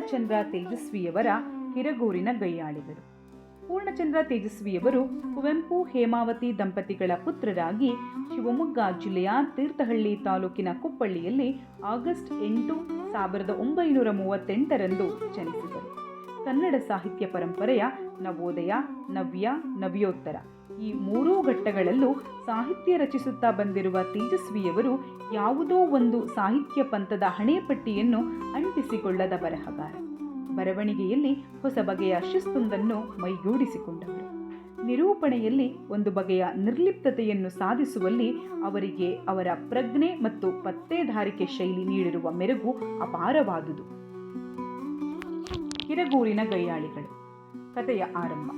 ಪೂರ್ಣಚಂದ್ರ ತೇಜಸ್ವಿಯವರ ಕಿರಗೂರಿನ ಗೈಯಾಳಿಗರು ಪೂರ್ಣಚಂದ್ರ ತೇಜಸ್ವಿಯವರು ಕುವೆಂಪು ಹೇಮಾವತಿ ದಂಪತಿಗಳ ಪುತ್ರರಾಗಿ ಶಿವಮೊಗ್ಗ ಜಿಲ್ಲೆಯ ತೀರ್ಥಹಳ್ಳಿ ತಾಲೂಕಿನ ಕುಪ್ಪಳ್ಳಿಯಲ್ಲಿ ಆಗಸ್ಟ್ ಎಂಟು ಸಾವಿರದ ಒಂಬೈನೂರ ಮೂವತ್ತೆಂಟರಂದು ಜನಿಸಿದರು. ಕನ್ನಡ ಸಾಹಿತ್ಯ ಪರಂಪರೆಯ ನವೋದಯ, ನವ್ಯ, ನವ್ಯೋತ್ತರ. ಈ ಮೂರೂ ಘಟ್ಟಗಳಲ್ಲೂ ಸಾಹಿತ್ಯ ರಚಿಸುತ್ತಾ ಬಂದಿರುವ ತೇಜಸ್ವಿಯವರು ಯಾವುದೋ ಒಂದು ಸಾಹಿತ್ಯ ಪಂಥದ ಹಣೆಪಟ್ಟಿಯನ್ನು ಅಂಟಿಸಿಕೊಳ್ಳದ ಬರಹಗಾರ. ಬರವಣಿಗೆಯಲ್ಲಿ ಹೊಸ ಬಗೆಯ ಶಿಸ್ತೊಂದನ್ನು ಮೈಗೂಡಿಸಿಕೊಂಡವರು. ನಿರೂಪಣೆಯಲ್ಲಿ ಒಂದು ಬಗೆಯ ನಿರ್ಲಿಪ್ತತೆಯನ್ನು ಸಾಧಿಸುವಲ್ಲಿ ಅವರಿಗೆ ಅವರ ಪ್ರಜ್ಞೆ ಮತ್ತು ಪತ್ತೇದಾರಿಕೆ ಶೈಲಿ ನೀಡಿರುವ ಮೆರುಗು ಅಪಾರವಾದುದು. ಕಿರಗೂರಿನ ಗೈಯಾಳಿಗಳು. ಕಥೆಯ ಆರಂಭ.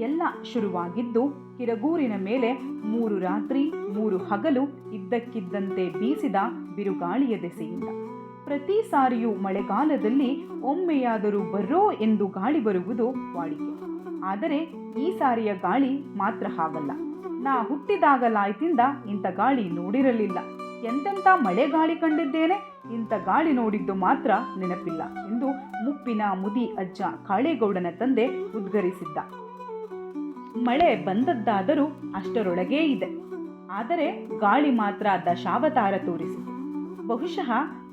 ಎಲ್ಲ ಶುರುವಾಗಿದ್ದು, ಕಿರಗೂರಿನ ಮೇಲೆ ಮೂರು ರಾತ್ರಿ, ಮೂರು ಹಗಲು ಇದ್ದಕ್ಕಿದ್ದಂತೆ ಬೀಸಿದ ಬಿರುಗಾಳಿಯ ದೆಸೆಯಿಂದ. ಪ್ರತಿ ಸಾರಿಯೂ ಮಳೆಗಾಲದಲ್ಲಿ ಒಮ್ಮೆಯಾದರೂ ಬರ್ರೋ ಎಂದು ಗಾಳಿ ಬರುವುದು ವಾಡಿಕೆ. ಆದರೆ ಈ ಸಾರಿಯ ಗಾಳಿ ಮಾತ್ರ ಹಾಗಲ್ಲ. ನಾ ಹುಟ್ಟಿದಾಗಲಾಯ್ತಿಂದ ಇಂಥ ಗಾಳಿ ನೋಡಿರಲಿಲ್ಲ. ಎಂತೆಂಥ ಮಳೆ ಗಾಳಿ ಕಂಡಿದ್ದೇನೆ? ಇಂಥ ಗಾಳಿ ನೋಡಿದ್ದು ಮಾತ್ರ ನೆನಪಿಲ್ಲ ಎಂದು ಮುಪ್ಪಿನ ಮುದಿ ಅಜ್ಜ ಕಾಳೇಗೌಡನ ತಂದೆ ಉದ್ಗರಿಸಿದ್ದ. ಮಳೆ ಬಂದದ್ದಾದರೂ ಅಷ್ಟರೊಳಗೇ ಇದೆ. ಆದರೆ ಗಾಳಿ ಮಾತ್ರ ದಶಾವತಾರ ತೋರಿಸಿತು. ಬಹುಶಃ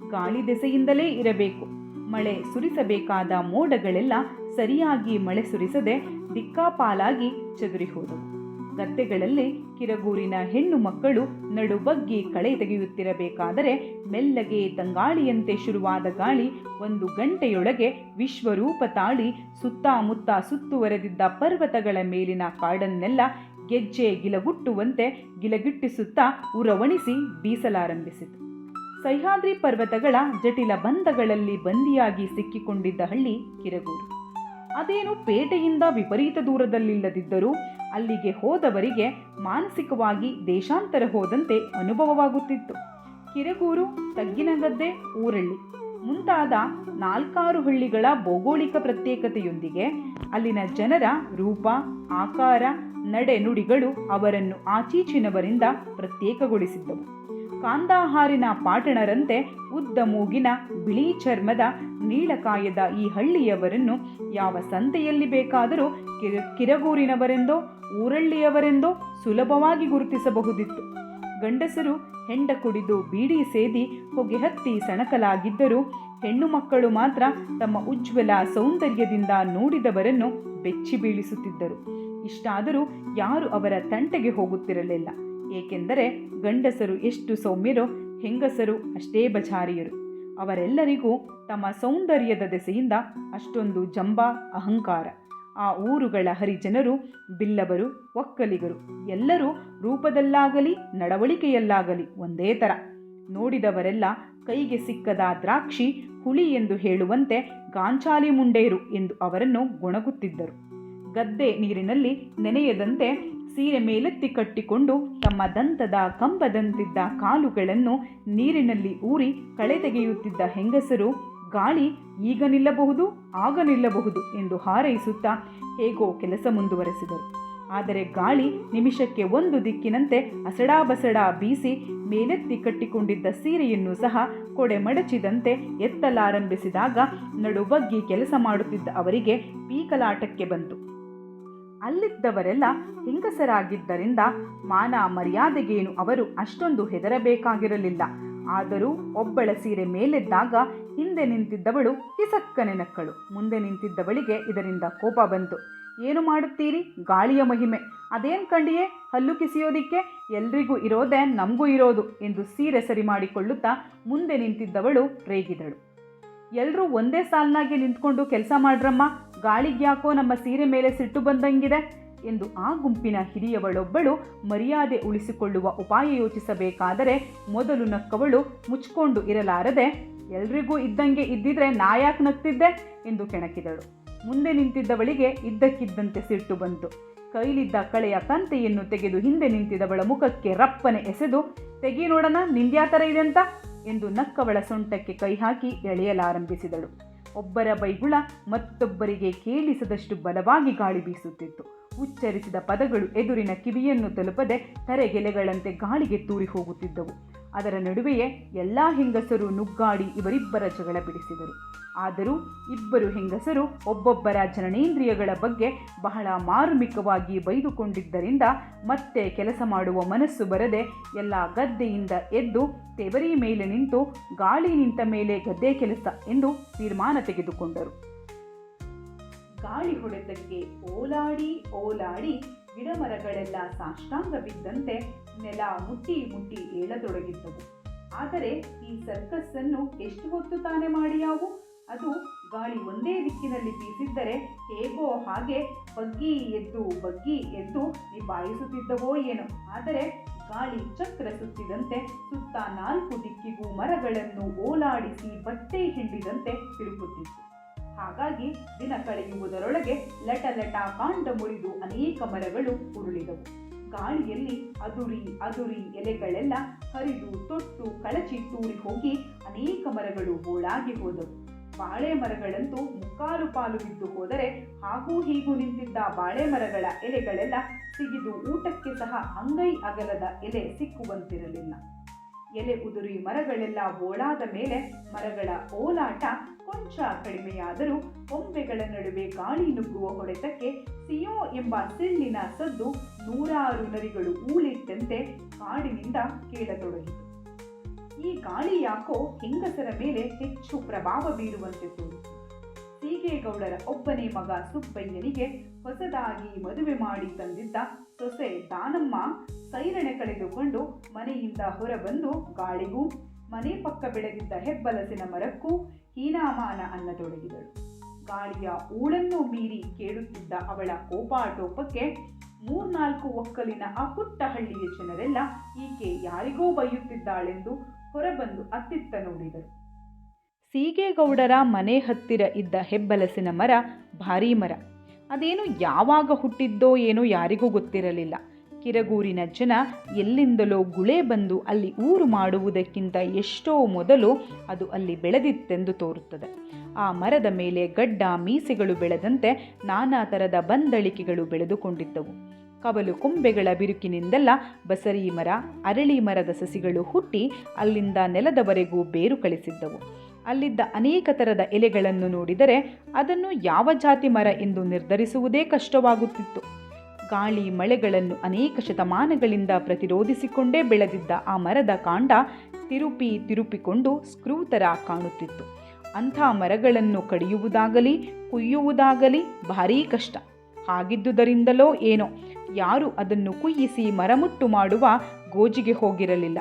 ಗಾಳಿ ದೆಸೆಯಿಂದಲೇ ಇರಬೇಕು. ಮಳೆ ಸುರಿಸಬೇಕಾದ ಮೋಡಗಳೆಲ್ಲ ಸರಿಯಾಗಿ ಮಳೆ ಸುರಿಸದೆ ದಿಕ್ಕಾಪಾಲಾಗಿ ಚದುರಿ ಹೋದವು. ಗದ್ದೆಗಳಲ್ಲಿ ಕಿರಗೂರಿನ ಹೆಣ್ಣು ಮಕ್ಕಳು ನಡುಬಗ್ಗಿ ಕಳೆ ತೆಗೆಯುತ್ತಿರಬೇಕಾದರೆ ಮೆಲ್ಲಗೆ ತಂಗಾಳಿಯಂತೆ ಶುರುವಾದ ಗಾಳಿ ಒಂದು ಗಂಟೆಯೊಳಗೆ ವಿಶ್ವರೂಪ ತಾಳಿ ಸುತ್ತಮುತ್ತ ಸುತ್ತುವರೆದಿದ್ದ ಪರ್ವತಗಳ ಮೇಲಿನ ಕಾಡನ್ನೆಲ್ಲ ಗೆಜ್ಜೆ ಗಿಲಗುಟ್ಟುವಂತೆ ಗಿಲಗಿಟ್ಟಿಸುತ್ತಾ ಉರವಣಿಸಿ ಬೀಸಲಾರಂಭಿಸಿತು. ಸಹ್ಯಾದ್ರಿ ಪರ್ವತಗಳ ಜಟಿಲ ಬಂಧಗಳಲ್ಲಿ ಬಂದಿಯಾಗಿ ಸಿಕ್ಕಿಕೊಂಡಿದ್ದ ಹಳ್ಳಿ ಕಿರಗೂರು. ಅದೇನು ಪೇಟೆಯಿಂದ ವಿಪರೀತ ದೂರದಲ್ಲಿಲ್ಲದಿದ್ದರೂ ಅಲ್ಲಿಗೆ ಹೋದವರಿಗೆ ಮಾನಸಿಕವಾಗಿ ದೇಶಾಂತರ ಹೋದಂತೆ ಅನುಭವವಾಗುತ್ತಿತ್ತು. ಕಿರಗೂರು, ತಗ್ಗಿನಗದ್ದೆ, ಊರಳ್ಳಿ ಮುಂತಾದ ನಾಲ್ಕಾರು ಹಳ್ಳಿಗಳ ಭೌಗೋಳಿಕ ಪ್ರತ್ಯೇಕತೆಯೊಂದಿಗೆ ಅಲ್ಲಿನ ಜನರ ರೂಪ, ಆಕಾರ, ನಡೆನುಡಿಗಳು ಅವರನ್ನು ಆಚೀಚಿನವರಿಂದ ಪ್ರತ್ಯೇಕಗೊಳಿಸಿದ್ದವು. ಕಾಂದಾಹಾರಿನ ಪಾಟಣರಂತೆ ಉದ್ದ ಮೂಗಿನ ಬಿಳಿ ಚರ್ಮದ ನೀಳಕಾಯದ ಈ ಹಳ್ಳಿಯವರನ್ನು ಯಾವ ಸಂತೆಯಲ್ಲಿ ಬೇಕಾದರೂ ಕಿರ ಕಿರಗೂರಿನವರೆಂದೋ, ಊರಳ್ಳಿಯವರೆಂದೋ ಸುಲಭವಾಗಿ ಗುರುತಿಸಬಹುದಿತ್ತು. ಗಂಡಸರು ಹೆಂಡ ಕುಡಿದು ಬೀಡಿ ಸೇದಿ ಹೊಗೆ ಹತ್ತಿ ಸಣಕಲಾಗಿದ್ದರೂ ಹೆಣ್ಣು ಮಕ್ಕಳು ಮಾತ್ರ ತಮ್ಮ ಉಜ್ವಲ ಸೌಂದರ್ಯದಿಂದ ನೋಡಿದವರನ್ನು ಬೆಚ್ಚಿ ಬೀಳಿಸುತ್ತಿದ್ದರು ಇಷ್ಟಾದರೂ ಯಾರು ಅವರ ತಂಟೆಗೆ ಹೋಗುತ್ತಿರಲಿಲ್ಲ. ಏಕೆಂದರೆ ಗಂಡಸರು ಎಷ್ಟು ಸೌಮ್ಯರೋ ಹೆಂಗಸರು ಅಷ್ಟೇ ಬಜಾರಿಯರು. ಅವರೆಲ್ಲರಿಗೂ ತಮ್ಮ ಸೌಂದರ್ಯದ ದೆಸೆಯಿಂದ ಅಷ್ಟೊಂದು ಜಂಬ ಅಹಂಕಾರ. ಆ ಊರುಗಳ ಹರಿಜನರು, ಬಿಲ್ಲವರು, ಒಕ್ಕಲಿಗರು ಎಲ್ಲರೂ ರೂಪದಲ್ಲಾಗಲಿ, ನಡವಳಿಕೆಯಲ್ಲಾಗಲಿ ಒಂದೇ ಥರ. ನೋಡಿದವರೆಲ್ಲ ಕೈಗೆ ಸಿಕ್ಕದ ದ್ರಾಕ್ಷಿ ಹುಳಿ ಎಂದು ಹೇಳುವಂತೆ ಗಾಂಚಾಲಿ ಮುಂಡೇರು ಎಂದು ಅವರನ್ನು ಗೊಣಗುತ್ತಿದ್ದರು. ಗದ್ದೆ ನೀರಿನಲ್ಲಿ ನೆನೆಯದಂತೆ ಸೀರೆ ಮೇಲೆತ್ತಿ ಕಟ್ಟಿಕೊಂಡು ತಮ್ಮ ದಂತದ ಕಂಬದಂತಿದ್ದ ಕಾಲುಗಳನ್ನು ನೀರಿನಲ್ಲಿ ಊರಿ ಕಳೆ ತೆಗೆಯುತ್ತಿದ್ದ ಹೆಂಗಸರು, ಗಾಳಿ ಈಗ ನಿಲ್ಲಬಹುದು, ಆಗ ನಿಲ್ಲಬಹುದು ಎಂದು ಹಾರೈಸುತ್ತಾ ಹೇಗೋ ಕೆಲಸ ಮುಂದುವರೆಸಿದರು. ಆದರೆ ಗಾಳಿ ನಿಮಿಷಕ್ಕೆ ಒಂದು ದಿಕ್ಕಿನಂತೆ ಅಸಡಾಬಸಡ ಬೀಸಿ ಮೇಲೆತ್ತಿ ಕಟ್ಟಿಕೊಂಡಿದ್ದ ಸೀರೆಯನ್ನು ಸಹ ಕೊಡೆ ಮಡಚಿದಂತೆ ಎತ್ತಲಾರಂಭಿಸಿದಾಗ ನಡುಬಗ್ಗಿ ಕೆಲಸ ಮಾಡುತ್ತಿದ್ದ ಅವರಿಗೆ ಪೀಕಲಾಟಕ್ಕೆ ಬಂತು. ಅಲ್ಲಿದ್ದವರೆಲ್ಲ ಹೆಂಗಸರಾಗಿದ್ದರಿಂದ ಮಾನ ಮರ್ಯಾದೆಗೇನು ಅವರು ಅಷ್ಟೊಂದು ಹೆದರಬೇಕಾಗಿರಲಿಲ್ಲ. ಆದರೂ ಒಬ್ಬಳ ಸೀರೆ ಮೇಲೆದ್ದಾಗ ಹಿಂದೆ ನಿಂತಿದ್ದವಳು ಕಿಸಕ್ಕನೆ ನಕ್ಕಳು. ಮುಂದೆ ನಿಂತಿದ್ದವಳಿಗೆ ಇದರಿಂದ ಕೋಪ ಬಂತು. ಏನು ಮಾಡುತ್ತೀರಿ? ಗಾಳಿಯ ಮಹಿಮೆ. ಅದೇನು ಕಂಡಿಯೇ? ಹಲ್ಲು ಕಿಸಿಯೋದಿಕ್ಕೆ ಎಲ್ರಿಗೂ ಇರೋದೇ ನಮಗೂ ಇರೋದು ಎಂದು ಸೀರೆ ಸರಿ ಮಾಡಿಕೊಳ್ಳುತ್ತಾ ಮುಂದೆ ನಿಂತಿದ್ದವಳು ರೇಗಿದಳು. ಎಲ್ಲರೂ ಒಂದೇ ಸಾಲಿನಾಗೆ ನಿಂತ್ಕೊಂಡು ಕೆಲಸ ಮಾಡ್ರಮ್ಮ. ಗಾಳಿಗ್ಯಾಕೋ ನಮ್ಮ ಸೀರೆ ಮೇಲೆ ಸಿಟ್ಟು ಬಂದಂಗಿದೆ ಎಂದು ಆ ಗುಂಪಿನ ಹಿರಿಯವಳೊಬ್ಬಳು ಮರ್ಯಾದೆ ಉಳಿಸಿಕೊಳ್ಳುವ ಉಪಾಯ ಯೋಚಿಸಬೇಕಾದರೆ ಮೊದಲು ನಕ್ಕವಳು ಮುಚ್ಕೊಂಡು ಇರಲಾರದೆ, ಎಲ್ರಿಗೂ ಇದ್ದಂಗೆ ಇದ್ದಿದ್ರೆ ನಾಯಾಕ್ ನಗ್ತಿದ್ದೆ ಎಂದು ಕೆಣಕಿದಳು. ಮುಂದೆ ನಿಂತಿದ್ದವಳಿಗೆ ಇದ್ದಕ್ಕಿದ್ದಂತೆ ಸಿಟ್ಟು ಬಂತು. ಕೈಲಿದ್ದ ಕಳೆಯ ಕಂತೆಯನ್ನು ತೆಗೆದು ಹಿಂದೆ ನಿಂತಿದ್ದವಳ ಮುಖಕ್ಕೆ ರಪ್ಪನೆ ಎಸೆದು, ತೆಗಿ ನೋಡೋಣ ನಿಂದ್ಯಾ ಥರ ಇದೆ ಅಂತ? ಎಂದು ನಕ್ಕವಳ ಸೊಂಟಕ್ಕೆ ಕೈ ಹಾಕಿ ಎಳೆಯಲಾರಂಭಿಸಿದಳು. ಒಬ್ಬರ ಬೈಗುಳ ಮತ್ತೊಬ್ಬರಿಗೆ ಕೇಳಿಸದಷ್ಟು ಬಲವಾಗಿ ಗಾಳಿ ಬೀಸುತ್ತಿತ್ತು. ಉಚ್ಚರಿಸಿದ ಪದಗಳು ಎದುರಿನ ಕಿವಿಯನ್ನು ತಲುಪದೆ ತರೆಗೆಲೆಗಳಂತೆ ಗಾಳಿಗೆ ತೂರಿ ಹೋಗುತ್ತಿದ್ದವು. ಅದರ ನಡುವೆಯೇ ಎಲ್ಲ ಹೆಂಗಸರು ನುಗ್ಗಾಡಿ ಇವರಿಬ್ಬರ ಜಗಳ ಬಿಡಿಸಿದರು. ಆದರೂ ಇಬ್ಬರು ಹೆಂಗಸರು ಒಬ್ಬೊಬ್ಬರ ಜನನೇಂದ್ರಿಯಗಳ ಬಗ್ಗೆ ಬಹಳ ಮಾರ್ಮಿಕವಾಗಿ ಬೈದುಕೊಂಡಿದ್ದರಿಂದ ಮತ್ತೆ ಕೆಲಸ ಮಾಡುವ ಮನಸ್ಸು ಬರದೆ ಎಲ್ಲ ಗದ್ದೆಯಿಂದ ಎದ್ದು ತೆವರಿ ಮೇಲೆ ನಿಂತು ಗಾಳಿ ನಿಂತ ಮೇಲೆ ಗದ್ದೆ ಕೆಲಸ ಎಂದು ತೀರ್ಮಾನ ತೆಗೆದುಕೊಂಡರು. ಗಾಳಿ ಹೊಡೆತಕ್ಕೆ ಓಲಾಡಿ ಓಲಾಡಿ ಗಿಡಮರಗಳೆಲ್ಲ ಸಾಷ್ಟಾಂಗ ಬಿದ್ದಂತೆ ನೆಲ ಮುಟ್ಟಿ ಮುಟ್ಟಿ ಏಳತೊಡಗಿದ್ದವು. ಆದರೆ ಈ ಸರ್ಕಸ್ಸನ್ನು ಎಷ್ಟು ಹೊತ್ತು ತಾನೆ ಮಾಡಿಯಾವು? ಅದು ಗಾಳಿ ಒಂದೇ ದಿಕ್ಕಿನಲ್ಲಿ ಬೀಸಿದ್ದರೆ ಹೇಗೋ ಹಾಗೆ ಬಗ್ಗಿ ಎದ್ದು ಬಗ್ಗಿ ಎದ್ದು ನಿಭಾಯಿಸುತ್ತಿದ್ದವೋ ಏನೋ. ಆದರೆ ಗಾಳಿ ಚಕ್ರ ಸುತ್ತಿದಂತೆ ಸುತ್ತ ನಾಲ್ಕು ದಿಕ್ಕಿಗೂ ಮರಗಳನ್ನು ಓಲಾಡಿಸಿ ಬಟ್ಟೆ ಹಿಂಡಿದಂತೆ ತಿರುಗುತ್ತಿತ್ತು ಹಾಗಾಗಿ ದಿನ ಕಳೆಯುವುದರೊಳಗೆ ಲಟ ಲಟ ಕಾಂಡ ಮುರಿದು ಅನೇಕ ಮರಗಳು ಉರುಳಿದವು. ಗಾಳಿಯಲ್ಲಿ ಅದುರಿ ಅದುರಿ ಎಲೆಗಳೆಲ್ಲ ಹರಿದು ತೊಟ್ಟು ಕಳಚಿ ತೂರಿ ಹೋಗಿ ಅನೇಕ ಮರಗಳು ಬೋಳಾಗಿ ಹೋದವು. ಬಾಳೆ ಮರಗಳಂತೂ ಮುಕ್ಕಾಲು ಪಾಲು ಬಿದ್ದು ಹೋದರೆ ಹಾಗೂ ಹೀಗೂ ನಿಂತಿದ್ದ ಬಾಳೆ ಮರಗಳ ಎಲೆಗಳೆಲ್ಲ ಸಿಗಿದು ಊಟಕ್ಕೆ ಸಹ ಅಂಗೈ ಅಗಲದ ಎಲೆ ಸಿಕ್ಕುವಂತಿರಲಿಲ್ಲ. ಎಲೆ ಉದುರಿ ಮರಗಳೆಲ್ಲ ಓಳಾದ ಮೇಲೆ ಮರಗಳ ಓಲಾಟ ಕೊಂಚ ಕಡಿಮೆಯಾದರೂ ಕೊಂಬೆಗಳ ನಡುವೆ ಗಾಳಿ ನುಗ್ಗುವ ಹೊಡೆತಕ್ಕೆ ಸಿಯೋ ಎಂಬ ಸಿಳ್ಳಿನ ಸದ್ದು ನೂರಾರು ನರಿಗಳು ಊಳಿಟ್ಟಂತೆ ಕಾಡಿನಿಂದ ಕೇಳತೊಡಗಿತು. ಈ ಗಾಳಿ ಯಾಕೋ ಹೆಂಗಸರ ಮೇಲೆ ಹೆಚ್ಚು ಪ್ರಭಾವ ಬೀರುವಂತೆ ತೋರಿತು. ಸೀಗೇಗೌಡರ ಒಬ್ಬನೇ ಮಗ ಸುಬ್ಬಯ್ಯನಿಗೆ ಹೊಸದಾಗಿ ಮದುವೆ ಮಾಡಿ ತಂದಿದ್ದ ಸೊಸೆ ದಾನಮ್ಮ ಸೈರಣೆ ಕಳೆದುಕೊಂಡು ಮನೆಯಿಂದ ಹೊರಬಂದು ಗಾಳಿಗೂ, ಮನೆ ಪಕ್ಕ ಬೆಳೆದಿದ್ದ ಹೆಬ್ಬಲಸಿನ ಮರಕ್ಕೂ ಹೀನಾಮಾನ ಅನ್ನತೊಡಗಿದಳು. ಗಾಳಿಯ ಊಳನ್ನು ಮೀರಿ ಕೇಳುತ್ತಿದ್ದ ಅವಳ ಕೋಪಾಟೋಪಕ್ಕೆ ಮೂರ್ನಾಲ್ಕು ಒಕ್ಕಲಿನ ಆ ಪುಟ್ಟ ಹಳ್ಳಿಯ ಜನರೆಲ್ಲ, ಈಕೆ ಯಾರಿಗೋ ಬೈಯುತ್ತಿದ್ದಾಳೆಂದು ಹೊರಬಂದು ಅತ್ತಿತ್ತ ನೋಡಿದರು. ಸೀಗೇಗೌಡರ ಮನೆ ಹತ್ತಿರ ಇದ್ದ ಹೆಬ್ಬಲಸಿನ ಮರ ಭಾರೀ ಮರ. ಅದೇನು ಯಾವಾಗ ಹುಟ್ಟಿದ್ದೋ ಏನೋ ಯಾರಿಗೂ ಗೊತ್ತಿರಲಿಲ್ಲ. ಕಿರಗೂರಿನ ಜನ ಎಲ್ಲಿಂದಲೋ ಗುಳೆ ಬಂದು ಅಲ್ಲಿ ಊರು ಮಾಡುವುದಕ್ಕಿಂತ ಎಷ್ಟೋ ಮೊದಲು ಅದು ಅಲ್ಲಿ ಬೆಳೆದಿತ್ತೆಂದು ತೋರುತ್ತದೆ. ಆ ಮರದ ಮೇಲೆ ಗಡ್ಡ, ಮೀಸೆಗಳು ಬೆಳೆದಂತೆ ನಾನಾ ಥರದ ಬಂದಳಿಕೆಗಳು ಬೆಳೆದುಕೊಂಡಿದ್ದವು. ಕವಲು ಕೊಂಬೆಗಳ ಬಿರುಕಿನಿಂದೆಲ್ಲ ಬಸರಿ ಮರ, ಅರಳಿ ಮರದ ಸಸಿಗಳು ಹುಟ್ಟಿ ಅಲ್ಲಿಂದ ನೆಲದವರೆಗೂ ಬೇರು ಕಳಿಸಿದ್ದವು. ಅಲ್ಲಿದ್ದ ಅನೇಕ ಥರದ ಎಲೆಗಳನ್ನು ನೋಡಿದರೆ ಅದನ್ನು ಯಾವ ಜಾತಿ ಮರ ಎಂದು ನಿರ್ಧರಿಸುವುದೇ ಕಷ್ಟವಾಗುತ್ತಿತ್ತು. ಗಾಳಿ ಮಳೆಗಳನ್ನು ಅನೇಕ ಶತಮಾನಗಳಿಂದ ಪ್ರತಿರೋಧಿಸಿಕೊಂಡೇ ಬೆಳೆದಿದ್ದ ಆ ಮರದ ಕಾಂಡ ತಿರುಪಿ ತಿರುಪಿಕೊಂಡು ಸ್ಕ್ರೂ ಥರ ಕಾಣುತ್ತಿತ್ತು. ಅಂಥ ಮರಗಳನ್ನು ಕಡಿಯುವುದಾಗಲಿ, ಕುಯ್ಯುವುದಾಗಲಿ ಭಾರೀ ಕಷ್ಟ. ಹಾಗಿದ್ದುದರಿಂದಲೋ ಏನೋ, ಯಾರು ಅದನ್ನು ಕುಯ್ಯಿಸಿ ಮರಮುಟ್ಟು ಮಾಡುವ ಗೋಜಿಗೆ ಹೋಗಿರಲಿಲ್ಲ.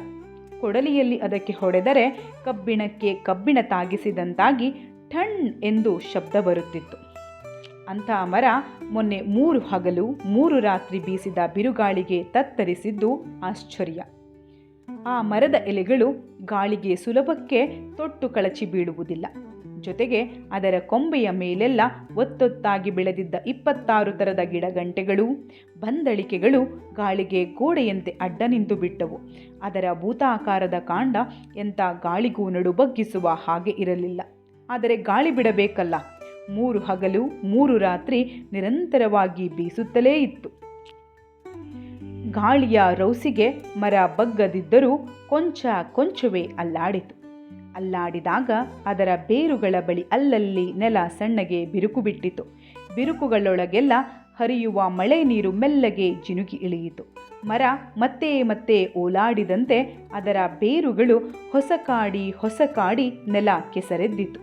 ಕೊಡಲಿಯಲ್ಲಿ ಅದಕ್ಕೆ ಹೊಡೆದರೆ ಕಬ್ಬಿಣಕ್ಕೆ ಕಬ್ಬಿಣ ತಾಗಿಸಿದಂತಾಗಿ ಠಣ್ ಎಂದು ಶಬ್ದ ಬರುತ್ತಿತ್ತು. ಅಂಥ ಮರ ಮೊನ್ನೆ ಮೂರು ಹಗಲು ಮೂರು ರಾತ್ರಿ ಬೀಸಿದ ಬಿರುಗಾಳಿಗೆ ತತ್ತರಿಸಿದ್ದು ಆಶ್ಚರ್ಯ. ಆ ಮರದ ಎಲೆಗಳು ಗಾಳಿಗೆ ಸುಲಭಕ್ಕೆ ತೊಟ್ಟು ಕಳಚಿ ಬೀಳುವುದಿಲ್ಲ. ಜೊತೆಗೆ ಅದರ ಕೊಂಬೆಯ ಮೇಲೆಲ್ಲ ಒತ್ತೊತ್ತಾಗಿ ಬೆಳೆದಿದ್ದ ಇಪ್ಪತ್ತಾರು ಥರದ ಗಿಡಗಂಟೆಗಳು, ಬಂದಳಿಕೆಗಳು ಗಾಳಿಗೆ ಗೋಡೆಯಂತೆ ಅಡ್ಡ ನಿಂತು ಬಿಟ್ಟವು. ಅದರ ಭೂತಾಕಾರದ ಕಾಂಡ ಎಂಥ ಗಾಳಿಗೂ ನಡುಬಗ್ಗಿಸುವ ಹಾಗೆ ಇರಲಿಲ್ಲ. ಆದರೆ ಗಾಳಿ ಬಿಡಬೇಕಲ್ಲ. ಮೂರು ಹಗಲು, ಮೂರು ರಾತ್ರಿ ನಿರಂತರವಾಗಿ ಬೀಸುತ್ತಲೇ ಇತ್ತು. ಗಾಳಿಯ ರೌಸಿಗೆ ಮರ ಬಗ್ಗದಿದ್ದರೂ ಕೊಂಚ ಕೊಂಚವೇ ಅಲ್ಲಾಡಿತು. ಅಲ್ಲಾಡಿದಾಗ ಅದರ ಬೇರುಗಳ ಬಳಿ ಅಲ್ಲಲ್ಲಿ ನೆಲ ಸಣ್ಣಗೆ ಬಿರುಕು ಬಿಟ್ಟಿತು ಬಿರುಕುಗಳೊಳಗೆಲ್ಲ ಹರಿಯುವ ಮಳೆ ನೀರು ಮೆಲ್ಲಗೆ ಜಿನುಗಿ ಇಳಿಯಿತು. ಮರ ಮತ್ತೆ ಮತ್ತೆ ಓಲಾಡಿದಂತೆ ಅದರ ಬೇರುಗಳು ಹೊಸ ಕಾಡಿ ಹೊಸ ಕಾಡಿ ನೆಲ ಕೆಸರೆದ್ದಿತು.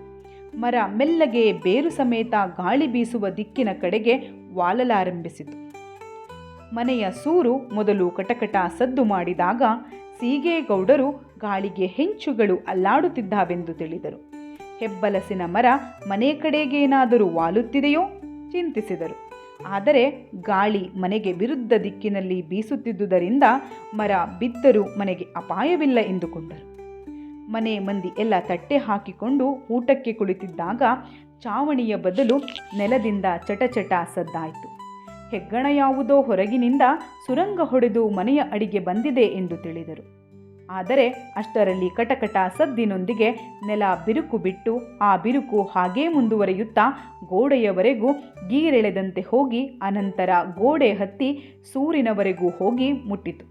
ಮರ ಮೆಲ್ಲಗೆ ಬೇರು ಸಮೇತ ಗಾಳಿ ಬೀಸುವ ದಿಕ್ಕಿನ ಕಡೆಗೆ ವಾಲಲಾರಂಭಿಸಿತು. ಮನೆಯ ಸೂರು ಮೊದಲು ಕಟಕಟ ಸದ್ದು ಮಾಡಿದಾಗ ಸೀಗೇಗೌಡರು ಗಾಳಿಗೆ ಹೆಂಚುಗಳು ಅಲ್ಲಾಡುತ್ತಿದ್ದಾವೆಂದು ತಿಳಿದರು. ಹೆಬ್ಬಲಸಿನ ಮರ ಮನೆ ಕಡೆಗೇನಾದರೂ ವಾಲುತ್ತಿದೆಯೋ? ಚಿಂತಿಸಿದರು. ಆದರೆ ಗಾಳಿ ಮನೆಗೆ ವಿರುದ್ಧ ದಿಕ್ಕಿನಲ್ಲಿ ಬೀಸುತ್ತಿದ್ದುದರಿಂದ ಮರ ಬಿದ್ದರೂ ಮನೆಗೆ ಅಪಾಯವಿಲ್ಲ ಎಂದುಕೊಂಡರು. ಮನೆ ಮಂದಿ ಎಲ್ಲ ತಟ್ಟೆ ಹಾಕಿಕೊಂಡು ಊಟಕ್ಕೆ ಕುಳಿತಿದ್ದಾಗ ಚಾವಣಿಯ ಬದಲು ನೆಲದಿಂದ ಚಟಚಟ ಸದ್ದಾಯಿತು. ಹೆಗ್ಗಣ ಯಾವುದೋ ಹೊರಗಿನಿಂದ ಸುರಂಗ ಹೊಡೆದು ಮನೆಯ ಅಡಿಗೆ ಬಂದಿದೆ ಎಂದು ತಿಳಿದರು. ಆದರೆ ಅಷ್ಟರಲ್ಲಿ ಕಟಕಟ ಸದ್ದಿನೊಂದಿಗೆ ನೆಲ ಬಿರುಕು ಬಿಟ್ಟು ಆ ಬಿರುಕು ಹಾಗೇ ಮುಂದುವರಿಯುತ್ತಾ ಗೋಡೆಯವರೆಗೂ ಗೀರೆಳೆದಂತೆ ಹೋಗಿ ಅನಂತರ ಗೋಡೆ ಹತ್ತಿ ಸೂರಿನವರೆಗೂ ಹೋಗಿ ಮುಟ್ಟಿತು.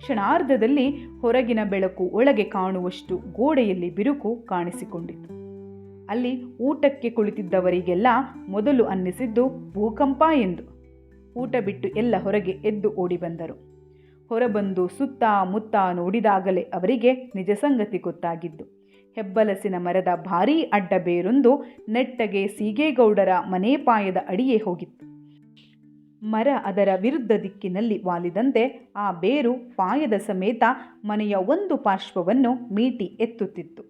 ಕ್ಷಣಾರ್ಧದಲ್ಲಿ ಹೊರಗಿನ ಬೆಳಕು ಒಳಗೆ ಕಾಣುವಷ್ಟು ಗೋಡೆಯಲ್ಲಿ ಬಿರುಕು ಕಾಣಿಸಿಕೊಂಡಿತು. ಅಲ್ಲಿ ಊಟಕ್ಕೆ ಕುಳಿತಿದ್ದವರಿಗೆಲ್ಲ ಮೊದಲು ಅನ್ನಿಸಿದ್ದು, ಭೂಕಂಪ ಎಂದು. ಊಟ ಬಿಟ್ಟು ಎಲ್ಲ ಹೊರಗೆ ಎದ್ದು ಓಡಿ ಬಂದರು. ಹೊರಬಂದು ಸುತ್ತ ಮುತ್ತ ನೋಡಿದಾಗಲೇ ಅವರಿಗೆ ನಿಜ ಸಂಗತಿ ಗೊತ್ತಾಗಿದ್ದು. ಹೆಬ್ಬಲಸಿನ ಮರದ ಭಾರೀ ಅಡ್ಡ ಬೇರೊಂದು ನೆಟ್ಟಗೆ ಸೀಗೇಗೌಡರ ಮನೇಪಾಯದ ಅಡಿಯೇ ಹೋಗಿತ್ತು. ಮರ ಅದರ ವಿರುದ್ಧ ದಿಕ್ಕಿನಲ್ಲಿ ವಾಲಿದಂತೆ ಆ ಬೇರು ಪಾಯದ ಸಮೇತ ಮನೆಯ ಒಂದು ಪಾರ್ಶ್ವವನ್ನು ಮೀಟಿ ಎತ್ತುತ್ತಿತ್ತು.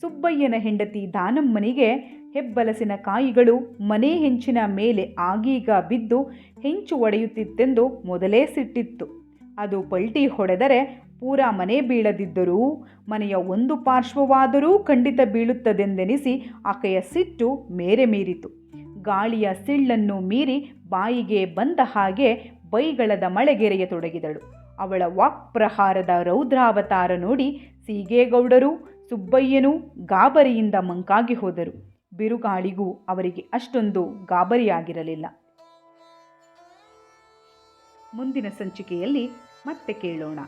ಸುಬ್ಬಯ್ಯನ ಹೆಂಡತಿ ದಾನಮ್ಮನಿಗೆ ಹೆಬ್ಬಲಸಿನ ಕಾಯಿಗಳು ಮನೆ ಹೆಂಚಿನ ಮೇಲೆ ಆಗೀಗ ಬಿದ್ದು ಹೆಂಚು ಒಡೆಯುತ್ತಿತ್ತೆಂದು ಮೊದಲೇ ಸಿಟ್ಟಿತ್ತು. ಅದು ಪಲ್ಟಿ ಹೊಡೆದರೆ ಪೂರ ಮನೆ ಬೀಳದಿದ್ದರೂ, ಮನೆಯ ಒಂದು ಪಾರ್ಶ್ವವಾದರೂ ಖಂಡಿತ ಬೀಳುತ್ತದೆಂದೆನಿಸಿ ಆಕೆಯ ಸಿಟ್ಟು ಮೇರೆ ಮೀರಿತು. ಗಾಳಿಯ ಸಿಳ್ಳನ್ನು ಮೀರಿ ಬಾಯಿಗೆ ಬಂದ ಹಾಗೆ ಬೈಗಳದ ಮಳೆಗೆರೆಯತೊಡಗಿದಳು ಅವಳ ವಾಕ್ಪ್ರಹಾರದ ರೌದ್ರಾವತಾರ ನೋಡಿ ಸೀಗೇಗೌಡರು, ಸುಬ್ಬಯ್ಯನೂ ಗಾಬರಿಯಿಂದ ಮಂಕಾಗಿ ಹೋದರು. ಬಿರುಗಾಳಿಗೂ ಅವರಿಗೆ ಅಷ್ಟೊಂದು ಗಾಬರಿಯಾಗಿರಲಿಲ್ಲ. ಮುಂದಿನ ಸಂಚಿಕೆಯಲ್ಲಿ ಮತ್ತೆ ಕೇಳೋಣ.